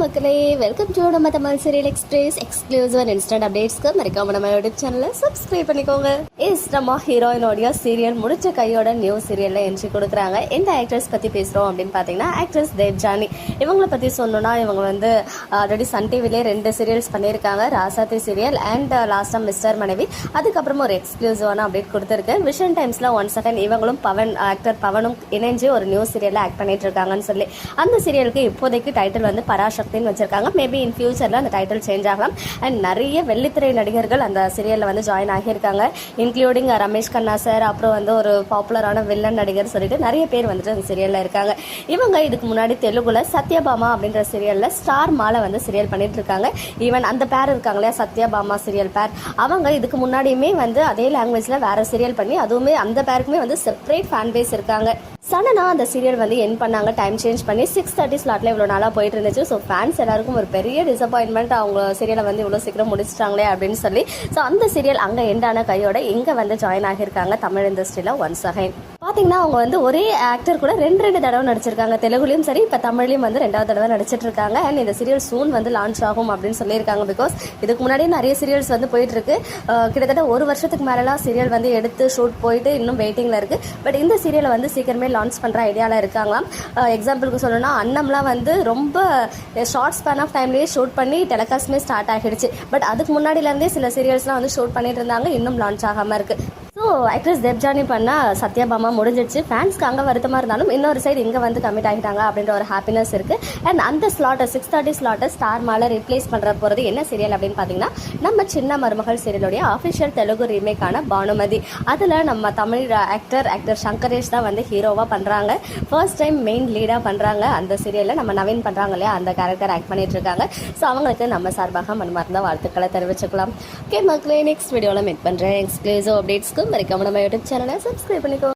மக்களே welcome to நம்ம Tamil serial express exclusive and instant அப்டேட்ஸ்க்கு மறக்காம நம்ம யூடியூப் சேனலை சப்ஸ்கிரைப் பண்ணிக்கோங்க. இஸ் நம்ம ஹீரோயினோடைய சீரியல் முடிச்ச கையோட நியூ சீரியல்ல என்ட்ரி கொடுக்குறாங்க. எந்த ஆக்ட்ரஸ் பத்தி பேசுறோம் அப்படின்னு பாத்தீங்கன்னா ஆக்ட்ரஸ் தேவ்ஜானி. இவங்களை பத்தி சொல்லணும்னா இவங்க வந்து ஆல்ரெடி சன் டிவிலே ரெண்டு சீரியல்ஸ் பண்ணியிருக்காங்க. ராசாத்தி சீரியல் அண்ட் லாஸ்டா மிஸ்டர் மனைவி. அதுக்கப்புறமா ஒரு எக்ஸ்க்ளூசிவான அப்டேட் கொடுத்துருக்கு. விஷன் டைம்ஸ்ல ஒன் செகண்ட் இவங்களும் பவன் ஆக்டர் பவனும் இணைஞ்சு ஒரு நியூ சீரியல்ல ஆக்ட் பண்ணிட்டு இருக்காங்கன்னு சொல்லி. அந்த சீரியலுக்கு இப்போதைக்கு டைட்டில் வந்து அப்படின்னு வச்சிருக்காங்க. மேபி இன் ஃபியூச்சரில் அந்த டைட்டில் சேஞ்ச் ஆகலாம். அண்ட் நிறைய வெள்ளித்திரை நடிகர்கள் அந்த சீரியலில் வந்து ஜாயின் ஆகியிருக்காங்க. இன்க்ளூடிங் ரமேஷ் கண்ணா சார் அப்புறம் வந்து ஒரு பாப்புலரான வில்லன் நடிகர் சொல்லிட்டு நிறைய பேர் வந்துட்டு அந்த சீரியலில் இருக்காங்க. இவங்க இதுக்கு முன்னாடி தெலுங்குல சத்யபாமா அப்படின்ற சீரியலில் ஸ்டார் மாலை வந்து சீரியல் பண்ணிட்டு இருக்காங்க. ஈவன் அந்த பேர் இருக்காங்க இல்லையா சத்யபாமா சீரியல் பேர் அவங்க இதுக்கு முன்னாடியுமே வந்து அதே லாங்குவேஜில் வேற சீரியல் பண்ணி அதுவுமே அந்த பேருக்குமே வந்து செப்பரேட் ஃபேன் பேஸ் இருக்காங்க. சடனாக அந்த சீரியல் வந்து என் பண்ணாங்க. டைம் சேஞ்ச் பண்ணி சிக்ஸ் தேர்ட்டி ஸ்லாட்டில் இவ்வளோ நாளாக போயிட்டு இருந்துச்சு ஸோ ஃபேன்ஸ் எல்லாருக்கும் ஒரு பெரிய டிசப்பாயின்மெண்ட் அவங்க சீரியலை வந்து இவ்வளோ சீக்கிரம் முடிச்சிட்டாங்களே அப்படின்னு சொல்லி. ஸோ அந்த சீரியல் அங்கே எண்டான கையோட இங்கே வந்து ஜாயின் ஆகியிருக்காங்க தமிழ் இண்டஸ்ட்ரியில் ஒன்ஸ் அகைன் பார்த்தீங்கன்னா அவங்க வந்து ஒரே ஆக்டர் கூட ரெண்டு ரெண்டு தடவை நடிச்சிருக்காங்க. தெலுங்குலையும் சரி இப்போ தமிழ்லையும் வந்து ரெண்டாவது தடவை நடிச்சிட்டு இருக்காங்க அண்ட் இந்த சீரியல் சூன் வந்து லான்ச் ஆகும் அப்படின்னு சொல்லியிருக்காங்க பிகாஸ் இதுக்கு முன்னாடியே நிறைய சீரியல்ஸ் வந்து போயிட்டு இருக்கு கிட்டத்தட்ட ஒரு வருஷத்துக்கு மேலலாம் சீரியல் வந்து எடுத்து ஷூட் போயிட்டு இன்னும் வெயிட்டிங்கில் இருக்கு. பட் இந்த சீரியலை வந்து சீக்கிரமே லான்ச் பண்ணுற ஐடியாவில் இருக்காங்களாம். எக்ஸாம்பிளுக்கு சொல்லணும்னா அன்னம்லாம் வந்து ரொம்ப ஷார்ட் ஸ்பேன் ஆஃப் டைம்லேயே ஷூட் பண்ணி டெலகாஸ்ட்மே ஸ்டார்ட் ஆகிடுச்சு. பட் அதுக்கு முன்னாடிலேருந்தே சில சீரியல்ஸ்லாம் வந்து ஷூட் பண்ணிட்டு இருந்தாங்க இன்னும் லான்ச் ஆகாமல் இருக்குது ஆக்ட்ரஸ் தேவ்ஜானி பண்ணால் சத்யபாமா முடிஞ்சிடுச்சு. ஃபேன்ஸ்க்கு அங்கே வருத்தமாக இருந்தாலும் இன்னொரு சைடு இங்கே வந்து கமிட் ஆகிட்டாங்க அப்படின்ற ஒரு ஹாப்பினஸ் இருக்குது அண்ட் அந்த ஸ்லாட்டை சிக்ஸ் தேர்ட்டி ஸ்லாட்டை ஸ்டார் மாலை ரீப்ளேஸ் பண்ணுற போகிறது என்ன சீரியல் அப்படின்னு பார்த்தீங்கன்னா நம்ம சின்ன மருமகள் சீரியலுடைய ஆஃபிஷியல் தெலுங்கு ரீமேக்கான பானுமதி. அதில் நம்ம தமிழ் ஆக்டர் ஆக்டர் சங்கரேஷ் தான் வந்து ஹீரோவாக பண்ணுறாங்க ஃபர்ஸ்ட் டைம் மெயின் லீடாக பண்ணுறாங்க அந்த சீரியலில் நம்ம நவீன் பண்ணுறாங்க இல்லையா? அந்த கேரக்டர் ஆக்ட் பண்ணிட்டு இருக்காங்க. ஸோ அவங்களுக்கு நம்ம சார்பாக மனமார்ந்த வாழ்த்துக்களை தெரிவிச்சுக்கலாம். ஓகே மக்களே நெக்ஸ்ட் வீடியோவில் மீட் பண்ணுறேன் எக்ஸ்க்ளூசிவ் அப்டேட்ஸ்க்கு மறக்காம நம்ம யூடியூப் சேனலை சப்ஸ்கிரைப் பண்ணிக்கோ.